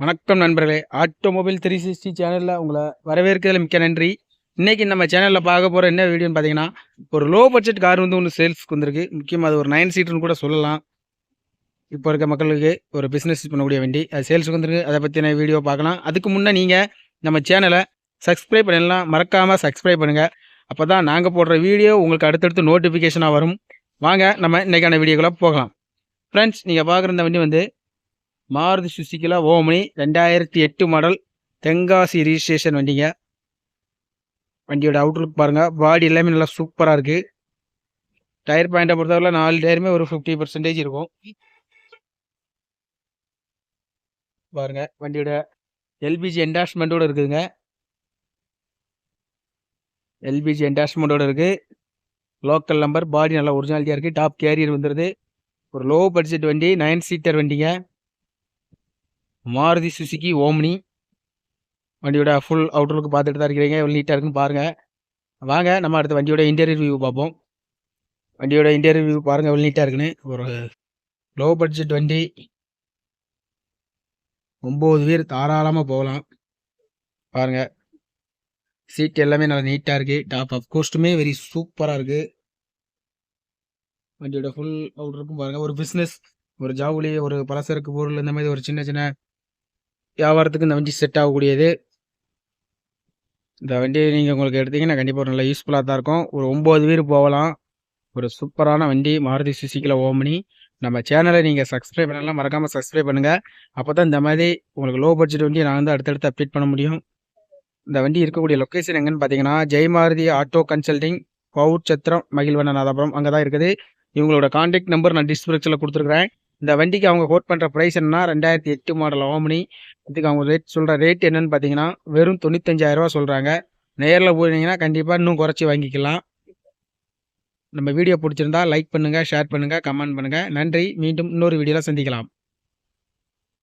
வணக்கம் நண்பர்களே. Automobile three sixty சேனலில் உங்களை வரவேற்கிறதுல மிக்க நன்றி. இன்றைக்கி நம்ம சேனலில் பார்க்க போகிற என்ன வீடியோன்னு பார்த்தீங்கன்னா ஒரு லோ பட்ஜெட் கார் வந்து ஒன்று சேல்ஸ்க்கு வந்திருக்கு. முக்கியமாக அது ஒரு நைன் சீட்டுன்னு கூட சொல்லலாம். இப்போ இருக்க மக்களுக்கு ஒரு பிஸ்னஸ் பண்ணக்கூடிய வண்டி. அது சேல்ஸுக்கு வந்திருக்கு. அதை பற்றின வீடியோ பார்க்கலாம். அதுக்கு முன்னே நீங்கள் நம்ம சேனலை சப்ஸ்கிரைப் பண்ணலாம் மறக்காமல் சப்ஸ்கிரைப் பண்ணுங்கள் அப்போ தான் நாங்கள் போடுற வீடியோ உங்களுக்கு அடுத்தடுத்து நோட்டிஃபிகேஷனாக வரும். வாங்க நம்ம இன்றைக்கான வீடியோக்குள்ளே போகலாம். ஃப்ரெண்ட்ஸ் நீங்கள் பார்க்குற இந்த வண்டி வந்து மாருதி சுசுக்கில ஓமனி ரெண்டாயிரத்தி எட்டு மாடல் தென்காசி ரிஜிஸ்ட்ரேஷன் வண்டிங்க. வண்டியோட அவுட்லுக் பாருங்கள் பாடி எல்லாமே நல்லா சூப்பராக இருக்குது டயர் பாயிண்ட்டை பொறுத்தவரை நாலு டயருமே ஒரு ஃபிஃப்டி பர்சன்டேஜ் இருக்கும். பாருங்க வண்டியோட எல்பிஜி என்டாஸ்மெண்ட்டோட இருக்குதுங்க. எல்பிஜி என்டாஸ்மெண்ட்டோட இருக்குது லோக்கல் நம்பர் பாடி நல்லா ஒரிஜினாலிட்டியாக இருக்குது டாப் கேரியர் வந்துடுது ஒரு லோ பட்ஜெட் வண்டி நைன் சீட்டர் வண்டிங்க. மாருதி சுசுகி ஓம்னி வண்டியோட ஃபுல் அவுட்லுக்கு பார்த்துட்டு தான் இருக்கிறீங்க. எவ்வளோ நீட்டாக இருக்குன்னு பாருங்கள் வாங்க நம்ம அடுத்த வண்டியோட இன்டீரியர் வியூ பார்ப்போம். வண்டியோட இன்டீரியர் வியூ பாருங்கள் எவ்வளோ நீட்டாக இருக்குன்னு. ஒரு லோ பட்ஜெட் வண்டி. ஒம்பது பேர் தாராளமாக போகலாம். பாருங்கள் சீட் எல்லாமே நல்லா நீட்டாக இருக்குது டாப் ஆஃப் கோஸ்ட்டுமே வெரி சூப்பராக இருக்குது வண்டியோட ஃபுல் அவுட்ருக்கும் பாருங்கள் ஒரு பிஸ்னஸ் ஒரு ஜாவுலி ஒரு பலசரக்கு பொருள் இந்த மாதிரி ஒரு சின்ன சின்ன வியாபாரத்துக்கு இந்த வண்டி செட் ஆகக்கூடியது. இந்த வண்டி நீங்கள் உங்களுக்கு எடுத்தீங்கன்னா கண்டிப்பாக ஒரு நல்ல யூஸ்ஃபுல்லாக தான் இருக்கும். ஒரு ஒம்பது பேர் போகலாம். ஒரு சூப்பரான வண்டி மாருதி சுசுக்கியில் ஓமனி. நம்ம சேனலை நீங்கள் சப்ஸ்கிரைப் பண்ணலாம். மறக்காமல் சப்ஸ்கிரைப் பண்ணுங்கள் அப்போ தான் இந்த மாதிரி உங்களுக்கு லோ பட்ஜெட் வண்டி நான் வந்து அடுத்தடுத்து அப்டேட் பண்ண முடியும். இந்த வண்டி இருக்கக்கூடிய லொக்கேஷன் எங்கன்னு பார்த்தீங்கன்னா Jai Maruti auto consulting Pavoorchatram Magizhvannanathapuram அங்கே தான் இருக்குது. இவங்களோட காண்டாக்ட் நம்பர் நான் டிஸ்கிரிப்ஷனில் கொடுத்துருக்குறேன். இந்த வண்டிக்கு அவங்க கோட் பண்ணுற ப்ரைஸ் என்னன்னா ரெண்டாயிரத்தி எட்டு மாடல் ஓமனி. இதுக்கு அவங்க ரேட் சொல்கிற ரேட் என்னன்னு பார்த்தீங்கன்னா வெறும் தொண்ணூத்தஞ்சாயிரரூவா சொல்கிறாங்க நேரில் போனீங்கன்னா கண்டிப்பாக இன்னும் குறைச்சி வாங்கிக்கலாம். நம்ம வீடியோ பிடிச்சிருந்தா லைக் பண்ணுங்கள் ஷேர் பண்ணுங்கள் கமெண்ட் பண்ணுங்கள் நன்றி. மீண்டும் இன்னொரு வீடியோவில் சந்திக்கலாம்.